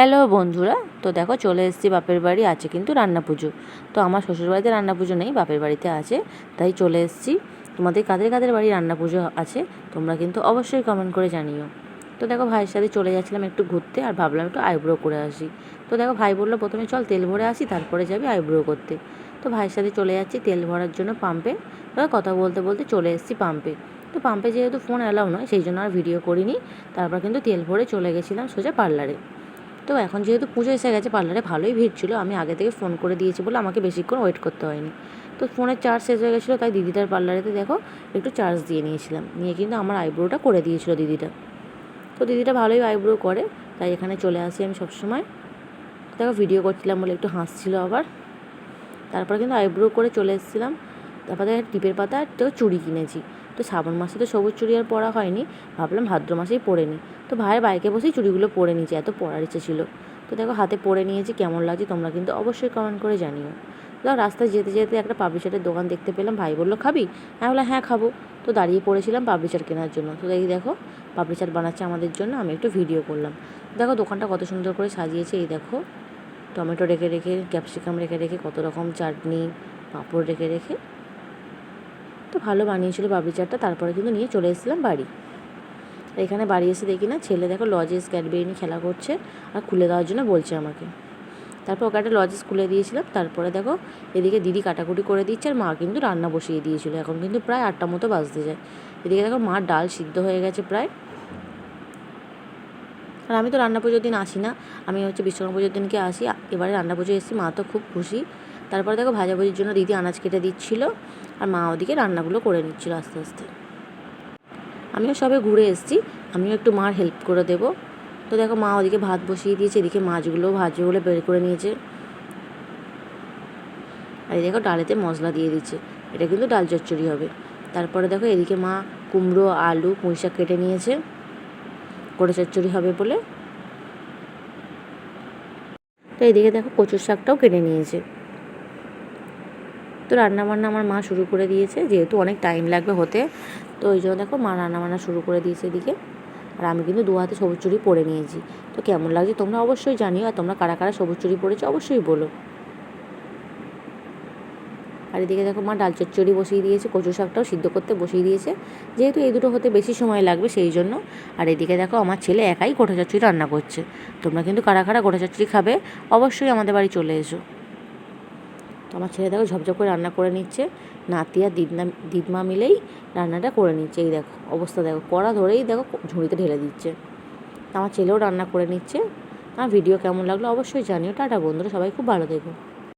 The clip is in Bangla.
হ্যালো বন্ধুরা, তো দেখো চলে এসেছি বাপের বাড়ি, আছে কিন্তু রান্না পুজো। তো আমার শ্বশুর বাড়িতে রান্না পুজো নেই, বাপের বাড়িতে আছে, তাই চলে এসেছি। তোমাদের কাদের কাদের বাড়ি রান্না পুজো আছে, তোমরা কিন্তু অবশ্যই কমেন্ট করে জানিও। তো দেখো ভাইয়ের সাথে চলে যাচ্ছিলাম একটু ঘুরতে, আর ভাবলাম একটু আইব্রো করে আসি। তো দেখো ভাই বলল, প্রথমে চল তেল ভরে আসি, তারপরে যাবি আইব্রো করতে। তো ভাইয়ের সাথে চলে যাচ্ছি তেল ভরার জন্য পাম্পে কথা বলতে বলতে চলে এসেছি পাম্পে তো পাম্পে যেহেতু ফোন অ্যালাউ নয়, সেই জন্য আর ভিডিও করিনি। তারপর কিন্তু তেল ভরে চলে গেছিলাম সোজা পার্লারে তো এখন যেহেতু পুজো এসে গেছে, পার্লারে ভালোই ভিড় ছিল। আমি আগে থেকে ফোন করে দিয়েছি বলে আমাকে বেশিক্ষণ ওয়েট করতে হয়নি। তো ফোনের চার্জ শেষ হয়ে গেছিল, তাই দিদিটার পার্লারেতে দেখো একটু চার্জ দিয়ে নিয়েছিলাম। নিয়ে কিন্তু আমার আইব্রোটা করে দিয়েছিল দিদিটা। তো দিদিটা ভালোই আইব্রো করে, তাই এখানে চলে আসি আমি সবসময়। দেখো ভিডিও করছিলাম বলে একটু হাসছিল আবার। তারপরে কিন্তু আইব্রো করে চলে এসেছিলাম। তারপরে টিপের পাতা তো চুড়ি কিনেছি। তো শ্রাবণ মাসে তো সবুজ চুড়ি আর পরা হয়নি। ভাবলাম ভাদ্র মাসেই পরে নিই তো ভাইয়ের বাইকে বসেই চুড়িগুলো পরে নিয়েছি, এত পরার ইচ্ছে ছিল। তো দেখো হাতে পরে নিয়েছি, কেমন লাগছে তোমরা কিন্তু অবশ্যই কমেন্ট করে জানিও। তো রাস্তায় যেতে যেতে একটা পাবলিশারের দোকান দেখতে পেলাম, ভাই বলল, খাবি? আমি বললাম হ্যাঁ খাব। তো দাঁড়িয়ে পড়েছিলাম পাবলিশার কেনার জন্য। তো দেখি দেখো পাবলিশার বানাচ্ছে আমাদের জন্য, আমি একটু ভিডিও করলাম। দেখো দোকানটা কত সুন্দর করে সাজিয়েছে, এই দেখো। টমেটো রেখে রেখে, ক্যাপসিকাম রেখে রেখে, কত রকম চাটনি, পাঁপড় রেখে রেখে। তো ভালো বানিয়েছিল বাবরি চাটটা, তারপরে কিন্তু নিয়ে চলে এসেছিলাম বাড়ি। এখানে বাড়ি এসে দেখি না, ছেলে দেখো লজেস ক্যাডবেরি নিয়ে খেলা করছে আর খুলে দেওয়ার জন্য বলছে আমাকে। তারপর ওকে একটা লজেস খুলে দিয়েছিলাম, তারপরে দেখো এদিকে দিদি কাটাকুটি করে দিচ্ছে আর মা কিন্তু রান্না বসিয়ে দিয়েছিল। এখন কিন্তু প্রায় আটটা মতো বাজতে যায়। এদিকে দেখো মার ডাল সিদ্ধ হয়ে গেছে প্রায়। আর আমি তো রান্না পুজোর দিন আসি না, আমি হচ্ছে বিশ্বকর্মা পুজোর দিনকে আসি। এবারে রান্না পুজো এসেছি, মা তো খুব খুশি। তারপরে দেখো ভাজাভুজির জন্য দিদি আনাজ কেটে দিচ্ছিল আর মা ওদিকে রান্নাগুলো করে নিচ্ছিল আস্তে আস্তে। আমিও সবে ঘুরে এসেছি, আমিও একটু মার হেল্প করে দেব। তো দেখো মা ওদিকে ভাত বসিয়ে দিয়েছে, এদিকে মাছগুলো ভাজিগুলো বের করে নিয়েছে। আর এই দেখো ডালেতে মশলা দিয়ে দিচ্ছে, এটা কিন্তু ডাল চচ্চড়ি হবে। তারপরে দেখো এদিকে মা কুমড়ো, আলু, পুঁই শাক কেটে নিয়েছে, করে চচ্চড়ি হবে বলে। তো এদিকে দেখো কচুর শাকটাও কেটে নিয়েছে। তো রান্নাবান্না আমার মা শুরু করে দিয়েছে, যেহেতু অনেক টাইম লাগবে হতে। তো ওই জন্য দেখো মা রান্নাবান্না শুরু করে দিয়েছে এদিকে। আর আমি কিন্তু দু হাতে সবুজ চুড়ি পরে নিয়েছি। তো কেমন লাগছে তোমরা অবশ্যই জানিও, আর তোমরা কারা কারা সবুজ চুড়ি পরেছো অবশ্যই বলো। আর এদিকে দেখো মা ডাল চচ্চড়ি বসিয়ে দিয়েছে, কচু শাকটাও সিদ্ধ করতে বসিয়ে দিয়েছে। যেহেতু এই দুটো হতে বেশি সময় লাগবে সেই জন্য। আর এদিকে দেখো আমার ছেলে একাই গোটা চচ্চড়ি রান্না করছে। তোমরা কিন্তু কারা কারা গোটা চচ্চড়ি খাবে, অবশ্যই আমাদের বাড়ি চলে এসো। তো আমার ছেলে দেখো ঝপঝপ করে রান্না করে নিচ্ছে। নাতি আর দিদনা, দিদমা মিলেই রান্নাটা করে নিচ্ছে। এই দেখো, অবস্থা দেখো, কড়া ধরেই দেখো ঝুড়িতে ঢেলে দিচ্ছে। আমার ছেলেও রান্না করে নিচ্ছে। আমার ভিডিও কেমন লাগল অবশ্যই জানিও। টাটা বন্ধুরা, সবাই খুব ভালো দেখো